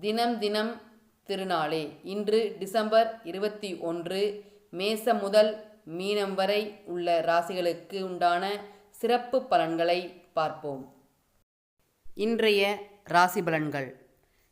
தினம் தினம் திருநாளே. இன்று டிசம்பர் இருபத்தி ஒன்று மேசம் முதல் மீனம் வரை உள்ள ராசிகளுக்கு உண்டான சிறப்பு பலன்களை பார்ப்போம். இன்றைய ராசி பலன்கள்.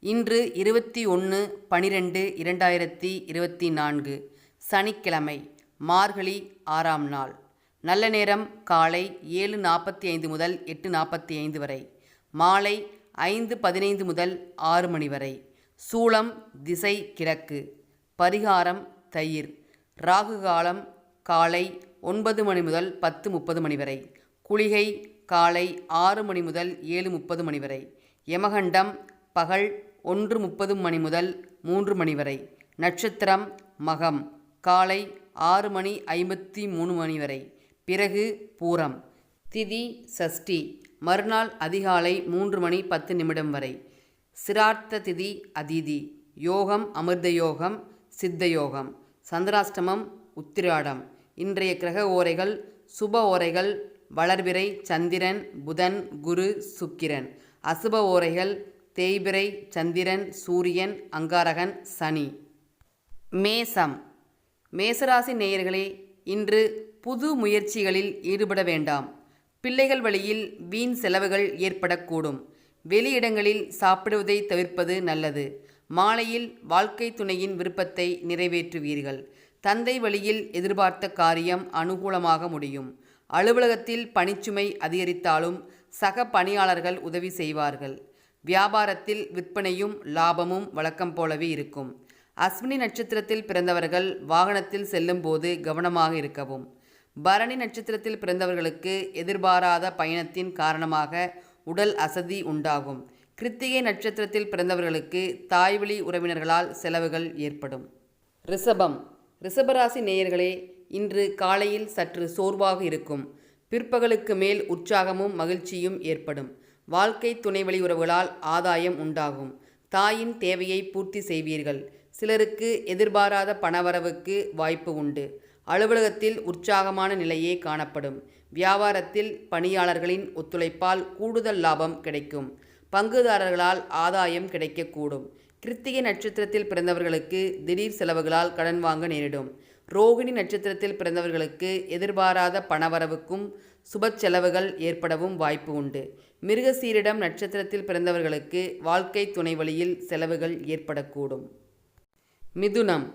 இன்று இருபத்தி ஒன்று பனிரெண்டு இரண்டாயிரத்தி இருபத்தி நான்கு. சனிக்கிழமை மார்கழி ஆறாம் நாள். நல்ல நேரம் காலை ஏழு நாற்பத்தி ஐந்து முதல் எட்டு நாற்பத்தி ஐந்து வரை. மாலை ஐந்து பதினைந்து முதல் ஆறு மணி வரை. சூளம் திசை கிழக்கு. பரிகாரம் தயிர். ராகு காலம் காலை ஒன்பது மணி முதல் பத்து முப்பது மணி வரை. குளிகை காலை ஆறு மணி முதல் ஏழு முப்பது மணி வரை. யமகண்டம் பகல் ஒன்று முப்பது மணி முதல் மூன்று மணி வரை. நட்சத்திரம் மகம். காலை ஆறு மணி ஐம்பத்தி மூணு மணி வரை. பிறகு பூரம். திதி சஷ்டி. மறுநாள் அதிகாலை மூன்று மணி பத்து நிமிடம் வரை. சிரார்த்த திதி அதிதி. யோகம் அமிர்த யோகம் சித்த யோகம். சந்திராஷ்டமம் உத்திராடம். இன்றைய கிரக ஓரைகள் சுப ஓரைகள் வளர்பிறை சந்திரன் புதன் குரு சுக்கிரன். அசுப ஓரைகள் தேய்பிறை சந்திரன் சூரியன் அங்காரகன் சனி. மேசம். மேசராசி நேயர்களே இன்று புது முயற்சிகளில் ஈடுபட வேண்டாம். பிள்ளைகள் வழியில் வீண் செலவுகள் ஏற்படக்கூடும். வெளியிடங்களில் சாப்பிடுவதை தவிர்ப்பது நல்லது. மாலையில் வாழ்க்கை துணையின் விருப்பத்தை நிறைவேற்றுவீர்கள். தந்தை வழியில் எதிர்பார்த்த காரியம் அனுகூலமாக முடியும். அலுவலகத்தில் பணிச்சுமை அதிகரித்தாலும் சக பணியாளர்கள் உதவி செய்வார்கள். வியாபாரத்தில் விற்பனையும் லாபமும் வழக்கம் போலவே இருக்கும். அஸ்வினி நட்சத்திரத்தில் பிறந்தவர்கள் வாகனத்தில் செல்லும்போது கவனமாக இருக்கவும். பரணி நட்சத்திரத்தில் பிறந்தவர்களுக்கு எதிர்பாராத பயணத்தின் காரணமாக உடல் அசதி உண்டாகும். கிருத்திகை நட்சத்திரத்தில் பிறந்தவர்களுக்கு தாய்வழி உறவினர்களால் செலவுகள் ஏற்படும். ரிஷபம். ரிஷபராசி நேயர்களே இன்று காலையில் சற்று சோர்வாக இருக்கும். பிற்பகலுக்கு மேல் உற்சாகமும் மகிழ்ச்சியும் ஏற்படும். வாழ்க்கை துணைவழி உறவுகளால் ஆதாயம் உண்டாகும். தாயின் தேவையை பூர்த்தி செய்வீர்கள். சிலருக்கு எதிர்பாராத பணவரவுக்கு வாய்ப்பு உண்டு. அலுவலகத்தில் உற்சாகமான நிலையே காணப்படும். வியாபாரத்தில் பணியாளர்களின் ஒத்துழைப்பால் கூடுதல் லாபம் கிடைக்கும். பங்குதாரர்களால் ஆதாயம் கிடைக்கக்கூடும். கிருத்திகை நட்சத்திரத்தில் பிறந்தவர்களுக்கு திடீர் செலவுகளால் கடன் வாங்க நேரிடும். ரோகிணி நட்சத்திரத்தில் பிறந்தவர்களுக்கு எதிர்பாராத பணவரவுக்கும் சுப செலவுகள் ஏற்படவும் வாய்ப்பு உண்டு. மிருகசீரிடம் நட்சத்திரத்தில் பிறந்தவர்களுக்கு வாழ்க்கை துணை வழியில் செலவுகள் ஏற்படக்கூடும். மிதுனம்.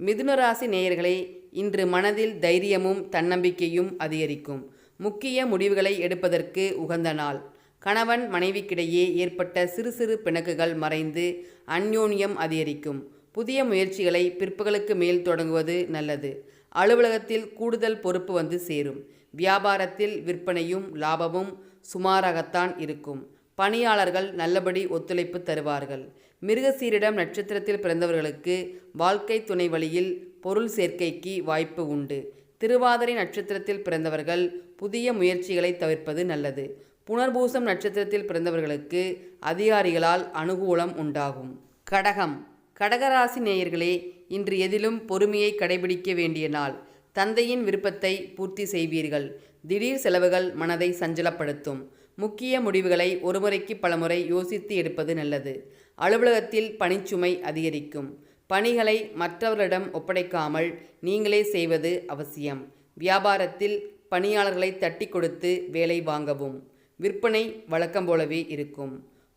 மிதுனராசி நேயர்களே இன்று மனதில் தைரியமும் தன்னம்பிக்கையும் அதிகரிக்கும். முக்கிய முடிவுகளை எடுப்பதற்கு உகந்த நாள். கணவன் மனைவிக்கிடையே ஏற்பட்ட சிறு சிறு பிணக்குகள் மறைந்து அந்யோன்யம் அதிகரிக்கும். புதிய முயற்சிகளை பிற்பகலுக்கு மேல் தொடங்குவது நல்லது. அலுவலகத்தில் கூடுதல் பொறுப்பு வந்து சேரும். வியாபாரத்தில் விற்பனையும் லாபமும் சுமாராகத்தான் இருக்கும். பணியாளர்கள் நல்லபடி ஒத்துழைப்பு தருவார்கள். மிருகசீரிடம் நட்சத்திரத்தில் பிறந்தவர்களுக்கு வாழ்க்கை துணை வழியில் பொருள் சேர்க்கைக்கு வாய்ப்பு உண்டு. திருவாதிரை நட்சத்திரத்தில் பிறந்தவர்கள் புதிய முயற்சிகளை தவிர்ப்பது நல்லது. புனர்பூசம் நட்சத்திரத்தில் பிறந்தவர்களுக்கு அதிகாரிகளால் அனுகூலம் உண்டாகும். கடகம். கடகராசி நேயர்களே இன்று எதிலும் பொறுமையை கடைபிடிக்க வேண்டிய நாள். தந்தையின் விருப்பத்தை பூர்த்தி செய்வீர்கள். திடீர் செலவுகள் மனதை சஞ்சலப்படுத்தும். முக்கிய முடிவுகளை ஒருமுறைக்கு பலமுறை யோசித்து எடுப்பது நல்லது. அலுவலகத்தில் பணிச்சுமை அதிகரிக்கும். பணிகளை மற்றவர்களிடம் ஒப்படைக்காமல் நீங்களே செய்வது அவசியம். வியாபாரத்தில் பணியாளர்களை தட்டி கொடுத்து வேலை வாங்கவும். விற்பனை வழக்கம் போலவே இருக்கும்.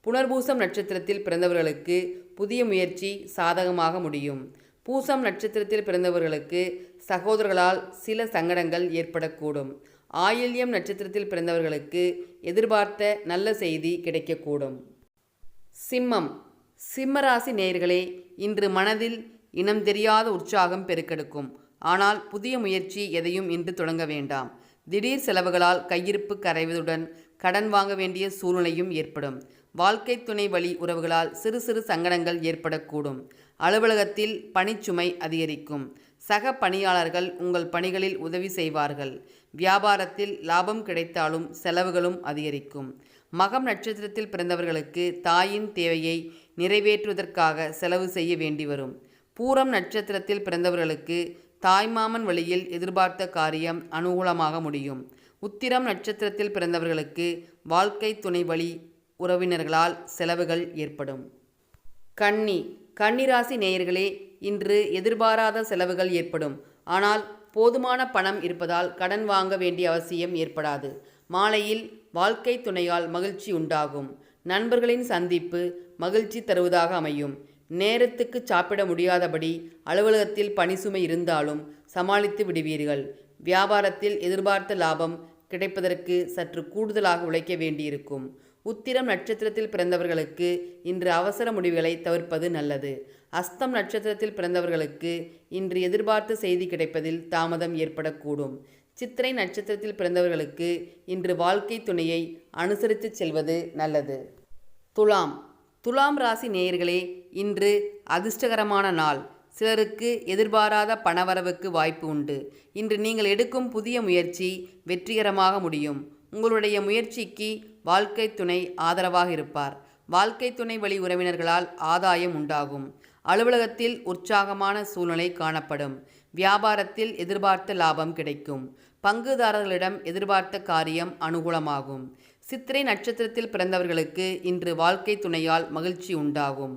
புனர்பூசம் நட்சத்திரத்தில் பிறந்தவர்களுக்கு புதிய முயற்சி சாதகமாக முடியும். பூசம் நட்சத்திரத்தில் பிறந்தவர்களுக்கு சகோதரர்களால் சில சங்கடங்கள் ஏற்படக்கூடும். ஆயில்யம் நட்சத்திரத்தில் பிறந்தவர்களுக்கு எதிர்பார்த்த நல்ல செய்தி கிடைக்கக்கூடும். சிம்மம். சிம்மராசி நேயர்களே இன்று மனதில் இனம் தெரியாத உற்சாகம் பெருக்கெடுக்கும். ஆனால் புதிய முயற்சி எதையும் இன்று தொடங்க வேண்டாம். திடீர் செலவுகளால் கையிருப்பு கரைவதுடன் கடன் வாங்க வேண்டிய சூழ்நிலையும் ஏற்படும். வாழ்க்கை துணை வழி உறவுகளால் சிறு சிறு சங்கடங்கள் ஏற்படக்கூடும். அலுவலகத்தில் பணிச்சுமை அதிகரிக்கும். சக பணியாளர்கள் உங்கள் பணிகளில் உதவி செய்வார்கள். வியாபாரத்தில் லாபம் கிடைத்தாலும் செலவுகளும் அதிகரிக்கும். மகம் நட்சத்திரத்தில் பிறந்தவர்களுக்கு தாயின் தேவையை நிறைவேற்றுவதற்காக செலவு செய்ய வேண்டி வரும். பூரம் நட்சத்திரத்தில் பிறந்தவர்களுக்கு தாய்மாமன் வழியில் எதிர்பார்த்த காரியம் அனுகூலமாக முடியும். உத்திரம் நட்சத்திரத்தில் பிறந்தவர்களுக்கு வாழ்க்கை துணை வழி உறவினர்களால் செலவுகள் ஏற்படும். கன்னி கன்னிராசி நேயர்களே இன்று எதிர்பாராத செலவுகள் ஏற்படும். ஆனால் போதுமான பணம் இருப்பதால் கடன் வாங்க வேண்டிய அவசியம் ஏற்படாது. மாலையில் வாழ்க்கை துணையால் மகிழ்ச்சி உண்டாகும். நண்பர்களின் சந்திப்பு மகிழ்ச்சி தருவதாக அமையும். நேரத்துக்கு சாப்பிட முடியாதபடி அலுவலகத்தில் பணிசுமை இருந்தாலும் சமாளித்து விடுவீர்கள். வியாபாரத்தில் எதிர்பார்த்த லாபம் கிடைப்பதற்கு சற்று கூடுதலாக உழைக்க வேண்டியிருக்கும். உத்திரம் நட்சத்திரத்தில் பிறந்தவர்களுக்கு இன்று அவசர முடிவுகளை தவிர்ப்பது நல்லது. அஸ்தம் நட்சத்திரத்தில் பிறந்தவர்களுக்கு இன்று எதிர்பார்த்த செய்தி கிடைப்பதில் தாமதம் ஏற்படக்கூடும். சித்திரை நட்சத்திரத்தில் பிறந்தவர்களுக்கு இன்று வாழ்க்கை துணையை அனுசரித்து செல்வது நல்லது. துலாம். துலாம் ராசி நேயர்களே இன்று அதிர்ஷ்டகரமான நாள். சிலருக்கு எதிர்பாராத பணவரவுக்கு வாய்ப்பு உண்டு. இன்று நீங்கள் எடுக்கும் புதிய முயற்சி வெற்றிகரமாக முடியும். உங்களுடைய முயற்சிக்கு வாழ்க்கை துணை ஆதரவாக இருப்பார். வாழ்க்கை துணை வழி உறவினர்களால் ஆதாயம் உண்டாகும். அலுவலகத்தில் உற்சாகமான சூழ்நிலை காணப்படும். வியாபாரத்தில் எதிர்பார்த்த லாபம் கிடைக்கும். பங்குதாரர்களிடம் எதிர்பார்த்த காரியம் அனுகூலமாகும். சித்திரை நட்சத்திரத்தில் பிறந்தவர்களுக்கு இன்று வாழ்க்கை துணையால் மகிழ்ச்சி உண்டாகும்.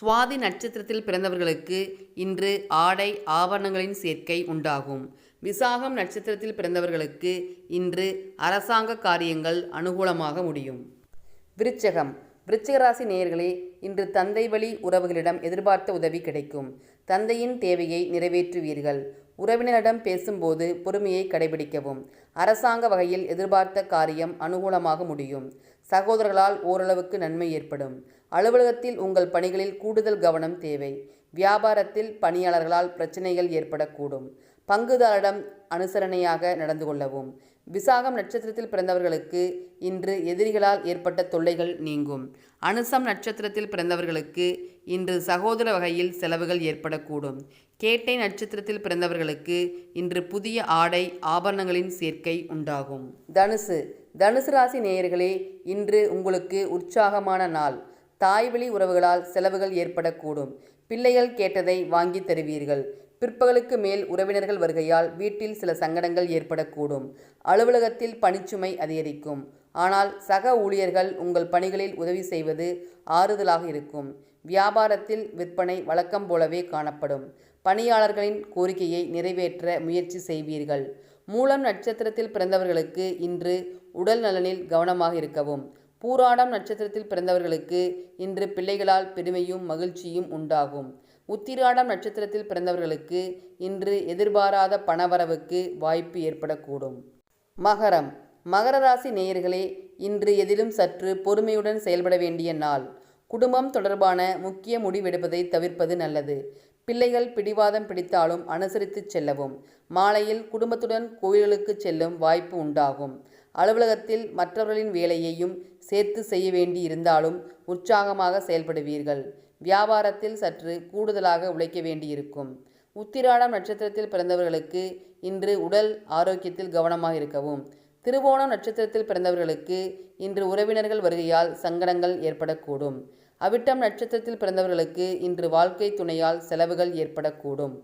சுவாதி நட்சத்திரத்தில் பிறந்தவர்களுக்கு இன்று ஆடை ஆபரணங்களின் சேர்க்கை உண்டாகும். விசாகம் நட்சத்திரத்தில் பிறந்தவர்களுக்கு இன்று அரசாங்க காரியங்கள் அனுகூலமாக முடியும். விருச்சகம். விருச்சிகராசி நேயர்களே இன்று தந்தை வழி உறவுகளிடம் எதிர்பார்த்த உதவி கிடைக்கும். தந்தையின் தேவையை நிறைவேற்றுவீர்கள். உறவினரிடம் பேசும்போது பொறுமையை கடைபிடிக்கவும். அரசாங்க வகையில் எதிர்பார்த்த காரியம் அனுகூலமாக முடியும். சகோதரர்களால் ஓரளவுக்கு நன்மை ஏற்படும். அலுவலகத்தில் உங்கள் பணிகளில் கூடுதல் கவனம் தேவை. வியாபாரத்தில் பணியாளர்களால் பிரச்சனைகள் ஏற்படக்கூடும். பங்குதாரிடம் அனுசரணையாக நடந்து கொள்ளவும். விசாகம் நட்சத்திரத்தில் பிறந்தவர்களுக்கு இன்று எதிரிகளால் ஏற்பட்ட தொல்லைகள் நீங்கும். அனுசம் நட்சத்திரத்தில் பிறந்தவர்களுக்கு இன்று சகோதர வகையில் செலவுகள் ஏற்படக்கூடும். கேட்டை நட்சத்திரத்தில் பிறந்தவர்களுக்கு இன்று புதிய ஆடை ஆபரணங்களின் சேர்க்கை உண்டாகும். தனுசு. தனுசு ராசி நேயர்களே இன்று உங்களுக்கு உற்சாகமான நாள். தாய்வழி உறவுகளால் செலவுகள் ஏற்படக்கூடும். பிள்ளைகள் கேட்டதை வாங்கி தருவீர்கள். பிற்பகலுக்கு மேல் உறவினர்கள் வருகையால் வீட்டில் சில சங்கடங்கள் ஏற்படக்கூடும். அலுவலகத்தில் பணிச்சுமை அதிகரிக்கும். ஆனால் சக ஊழியர்கள் உங்கள் பணிகளில் உதவி செய்வது ஆறுதலாக இருக்கும். வியாபாரத்தில் விற்பனை வழக்கம் போலவே காணப்படும். பணியாளர்களின் கோரிக்கையை நிறைவேற்ற முயற்சி செய்வீர்கள். மூலம் நட்சத்திரத்தில் பிறந்தவர்களுக்கு இன்று உடல் நலனில் கவனமாக இருக்கவும். பூராடம் நட்சத்திரத்தில் பிறந்தவர்களுக்கு இன்று பிள்ளைகளால் பெருமையும் மகிழ்ச்சியும் உண்டாகும். உத்திராடம் நட்சத்திரத்தில் பிறந்தவர்களுக்கு இன்று எதிர்பாராத பணவரவுக்கு வாய்ப்பு ஏற்படக்கூடும். மகரம். மகர ராசி நேயர்களே இன்று எதிலும் சற்று பொறுமையுடன் செயல்பட வேண்டிய நாள். குடும்பம் தொடர்பான முக்கிய முடிவெடுப்பதை தவிர்ப்பது நல்லது. பிள்ளைகள் பிடிவாதம் பிடித்தாலும் அனுசரித்து செல்லவும். மாலையில் குடும்பத்துடன் கோயில்களுக்கு செல்லும் வாய்ப்பு உண்டாகும். அலுவலகத்தில் மற்றவர்களின் வேலையையும் சேர்த்து செய்ய வேண்டி இருந்தாலும் உற்சாகமாக செயல்படுவீர்கள். வியாபாரத்தில் சற்று கூடுதலாக உழைக்க வேண்டியிருக்கும். உத்திராடம் நட்சத்திரத்தில் பிறந்தவர்களுக்கு இன்று உடல் ஆரோக்கியத்தில் கவனமாக இருக்கவும். திருவோணம் நட்சத்திரத்தில் பிறந்தவர்களுக்கு இன்று உறவினர்கள் வருகையால் சங்கடங்கள் ஏற்படக்கூடும். அவிட்டம் நட்சத்திரத்தில் பிறந்தவர்களுக்கு இன்று வாழ்க்கை துணையால் செலவுகள் ஏற்படக்கூடும்.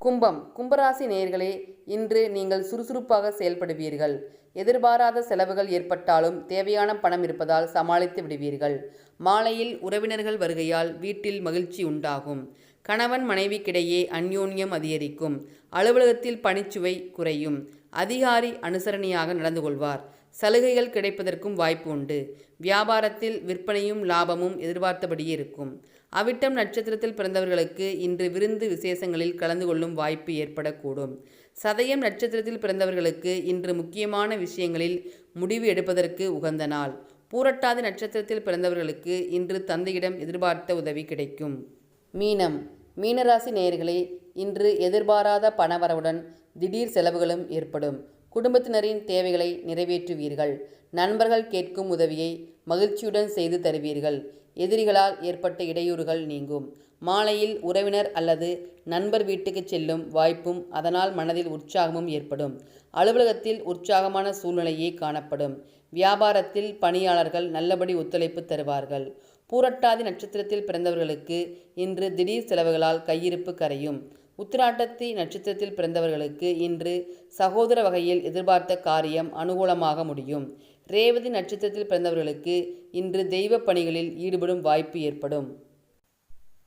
கும்பம் கும்பராசி நேயர்களே இன்று நீங்கள் சுறுசுறுப்பாக செயல்படுவீர்கள். எதிர்பாராத செலவுகள் ஏற்பட்டாலும் தேவையான பணம் இருப்பதால் சமாளித்து விடுவீர்கள். மாலையில் உறவினர்கள் வருகையால் வீட்டில் மகிழ்ச்சி உண்டாகும். கணவன் மனைவிக்கிடையே அந்யோன்யம் அதிகரிக்கும். அலுவலகத்தில் பணிச்சுவை குறையும். அதிகாரி அனுசரணையாக நடந்து கொள்வார். சலுகைகள் கிடைப்பதற்கும் வாய்ப்பு உண்டு. வியாபாரத்தில் விற்பனையும் லாபமும் எதிர்பார்த்தபடியே இருக்கும் அவிட்டம் நட்சத்திரத்தில் பிறந்தவர்களுக்கு இன்று விருந்து விசேஷங்களில் கலந்து கொள்ளும் வாய்ப்பு ஏற்படக்கூடும். சதயம் நட்சத்திரத்தில் பிறந்தவர்களுக்கு இன்று முக்கியமான விஷயங்களில் முடிவு எடுப்பதற்கு உகந்த நாள். பூரட்டாதி நட்சத்திரத்தில் பிறந்தவர்களுக்கு இன்று தந்தையிடம் எதிர்பார்த்த உதவி கிடைக்கும். மீனம். மீனராசி நேயர்களே இன்று எதிர்பாராத பணவரவுடன் திடீர் செலவுகளும் ஏற்படும். குடும்பத்தினரின் தேவைகளை நிறைவேற்றுவீர்கள். நண்பர்கள் கேட்கும் உதவியை மகிழ்ச்சியுடன் செய்து தருவீர்கள். எதிரிகளால் ஏற்பட்ட இடையூறுகள் நீங்கும். மாலையில் உறவினர் அல்லது நண்பர் வீட்டுக்கு செல்லும் வாய்ப்பும் அதனால் மனதில் உற்சாகமும் ஏற்படும். அலுவலகத்தில் உற்சாகமான சூழ்நிலையே காணப்படும். வியாபாரத்தில் பணியாளர்கள் நல்லபடி ஒத்துழைப்பு தருவார்கள். பூரட்டாதி நட்சத்திரத்தில் பிறந்தவர்களுக்கு இன்று திடீர் செலவுகளால் கையிருப்பு கரையும். உத்திராட்டத்தி நட்சத்திரத்தில் பிறந்தவர்களுக்கு இன்று சகோதர வகையில் எதிர்பார்த்த காரியம் அனுகூலமாக முடியும். ரேவதி நட்சத்திரத்தில் பிறந்தவர்களுக்கு இன்று தெய்வ பணிகளில் ஈடுபடும் வாய்ப்பு ஏற்படும்.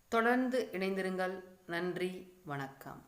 தொடர்ந்து இணைந்திருங்கள். நன்றி. வணக்கம்.